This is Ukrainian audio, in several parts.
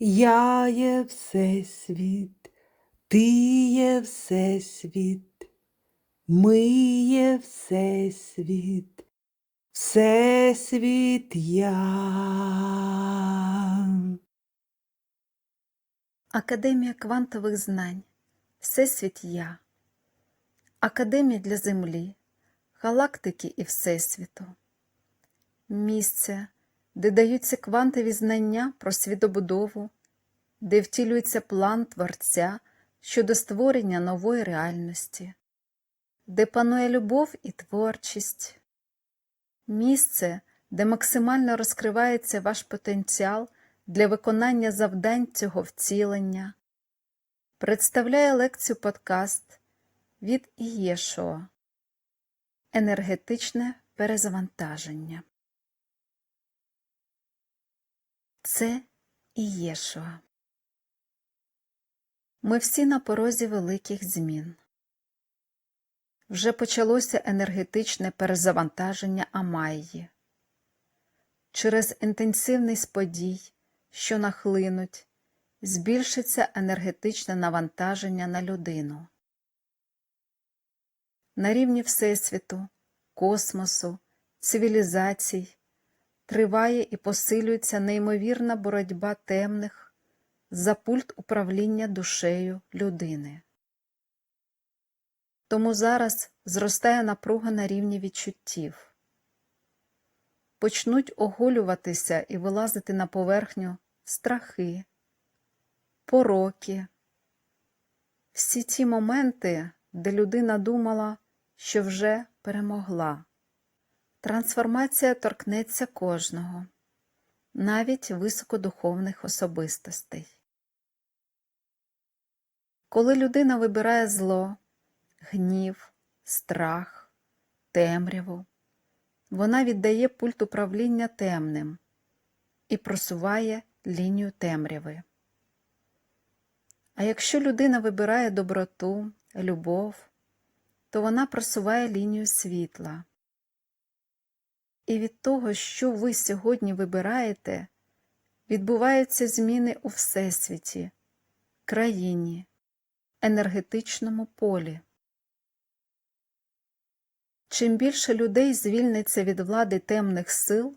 Я є Всесвіт, ти є Всесвіт, ми є Всесвіт, Всесвіт я. Академія квантових знань, Всесвіт Я, Академія для Землі, галактики і Всесвіту, місце, де даються квантові знання про світобудову, де втілюється план Творця щодо створення нової реальності, де панує любов і творчість, місце, де максимально розкривається ваш потенціал для виконання завдань цього вцілення, представляє лекцію подкаст від Ієшуа Енергетичне перезавантаження. Це Ієшуа. Ми всі на порозі великих змін. Вже почалося енергетичне перезавантаження Амайї. Через інтенсивність подій, що нахлинуть, збільшиться енергетичне навантаження на людину. На рівні Всесвіту, космосу, цивілізацій триває і посилюється неймовірна боротьба темних за пульт управління душею людини. Тому зараз зростає напруга на рівні відчуттів. Почнуть оголюватися і вилазити на поверхню страхи, пороки, всі ті моменти, де людина думала, що вже перемогла. Трансформація торкнеться кожного, навіть високодуховних особистостей. Коли людина вибирає зло, гнів, страх, темряву, вона віддає пульт управління темним і просуває лінію темряви. А якщо людина вибирає доброту, любов, то вона просуває лінію світла. І від того, що ви сьогодні вибираєте, відбуваються зміни у Всесвіті, країні, енергетичному полі. Чим більше людей звільниться від влади темних сил,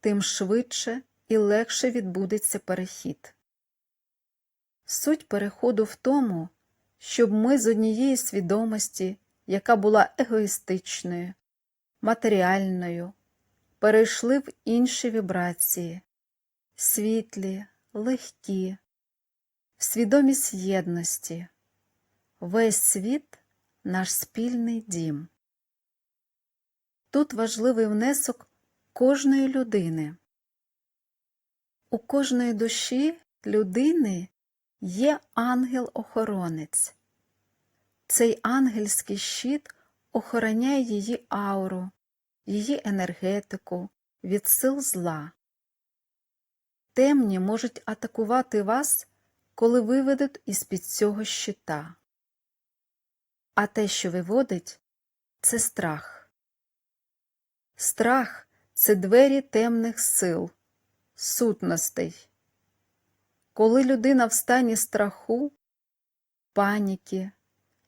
тим швидше і легше відбудеться перехід. Суть переходу в тому, щоб ми з однієї свідомості, яка була егоїстичною, матеріальною, перейшли в інші вібрації, світлі, легкі, в свідомість єдності, весь світ наш спільний дім. Тут важливий внесок кожної людини. У кожної душі людини є ангел-охоронець. Цей ангельський щит охороняє її ауру, її енергетику від сил зла. Темні можуть атакувати вас, коли виведуть із-під цього щита. А те, що виводить, це страх. Страх це двері темних сил, сутностей. Коли людина в стані страху, паніки,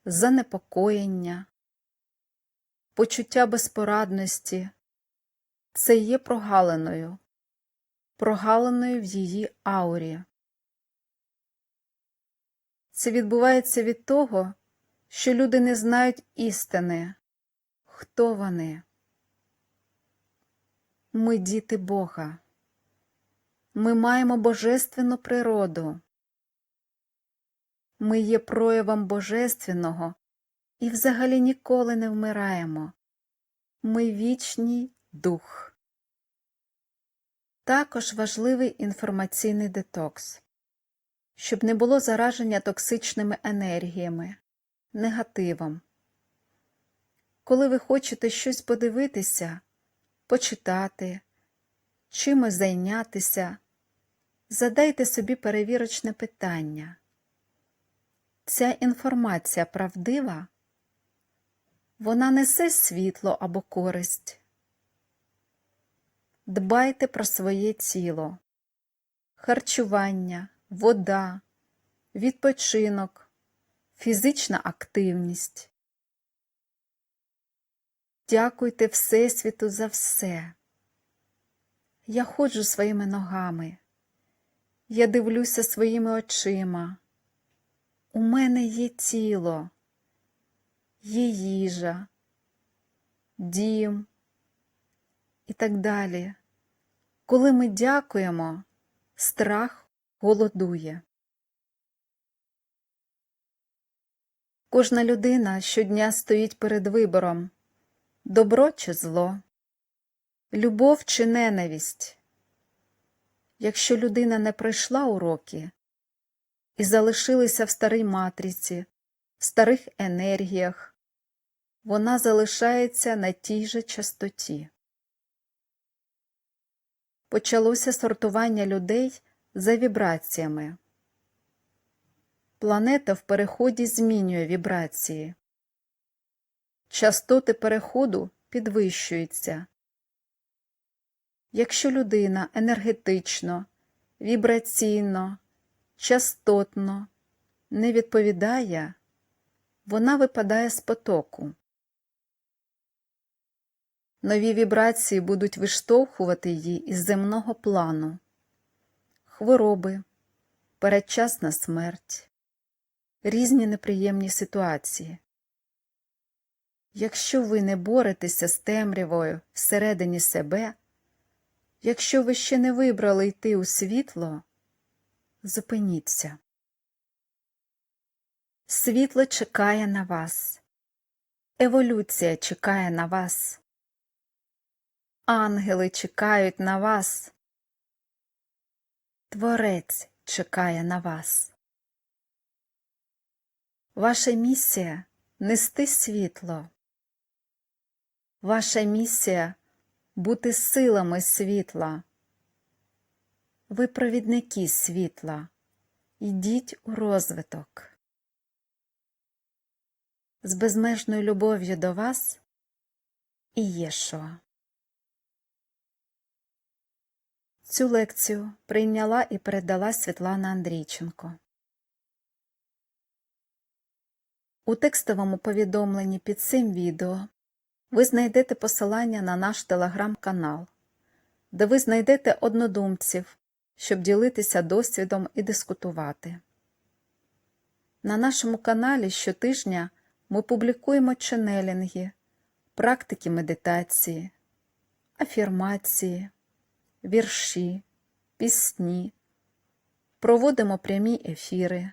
занепокоєння, почуття безпорадності, це є прогалиною, прогалиною в її аурі. Це відбувається від того, що люди не знають істини, хто вони. Ми діти Бога. Ми маємо божественну природу. Ми є проявом Божественного і взагалі ніколи не вмираємо. Ми вічний дух. Також важливий інформаційний детокс, щоб не було зараження токсичними енергіями, негативом. Коли ви хочете щось подивитися, почитати, чимось зайнятися, задайте собі перевірочне питання. Ця інформація правдива? Вона несе світло або користь. Дбайте про своє тіло. харчування, вода, відпочинок, фізична активність. Дякуйте Всесвіту за все. Я ходжу своїми ногами. Я дивлюся своїми очима. У мене є тіло, є їжа, дім і так далі. Коли ми дякуємо, страх голодує. Кожна людина щодня стоїть перед вибором добро чи зло, любов чи ненависть. Якщо людина не пройшла уроки і залишилася в старій матриці, в старих енергіях, вона залишається на тій же частоті. Почалося сортування людей за вібраціями. Планета в переході змінює вібрації. Частоти переходу підвищуються. Якщо людина енергетично, вібраційно, частотно не відповідає, вона випадає з потоку. Нові вібрації будуть виштовхувати її із земного плану, хвороби, передчасна смерть, різні неприємні ситуації. Якщо ви не боретеся з темрявою всередині себе, якщо ви ще не вибрали йти у світло, зупиніться. Світло чекає на вас, еволюція чекає на вас. Ангели чекають на вас. Творець чекає на вас. Ваша місія нести світло. Ваша місія бути силами світла. Ви провідники світла. Йдіть у розвиток. З безмежною любов'ю до вас і Єшуа. Цю лекцію прийняла і передала Світлана Андрійченко. У текстовому повідомленні під цим відео ви знайдете посилання на наш телеграм-канал, де ви знайдете однодумців, щоб ділитися досвідом і дискутувати. На нашому каналі щотижня ми публікуємо ченелінги, практики медитації, афірмації вірші, пісні, проводимо прямі ефіри,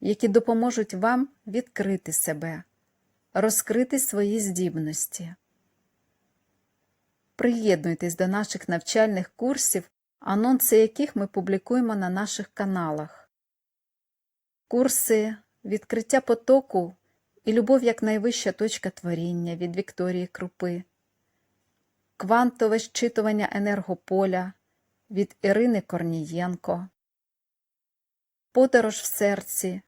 які допоможуть вам відкрити себе, розкрити свої здібності. Приєднуйтесь до наших навчальних курсів, анонси яких ми публікуємо на наших каналах. Курси відкриття потоку і любов як найвища точка творіння від Вікторії Крупи квантове щитування енергополя від Ірини Корнієнко, Подорож в серці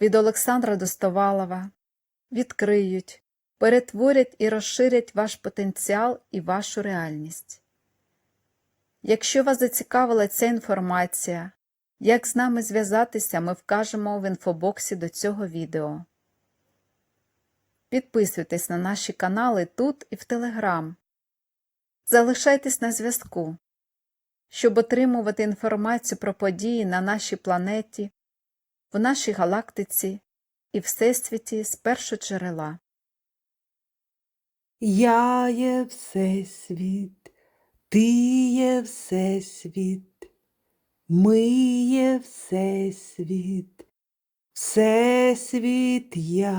від Олександра Достовалова відкриють, перетворять і розширять ваш потенціал і вашу реальність. Якщо вас зацікавила ця інформація, як з нами зв'язатися, ми вкажемо в інфобоксі до цього відео. Підписуйтесь на наші канали тут і в Телеграм. Залишайтесь на зв'язку, щоб отримувати інформацію про події на нашій планеті, в нашій галактиці і Всесвіті з першоджерела. Я є Всесвіт, ти є Всесвіт, ми є Всесвіт, Всесвіт я.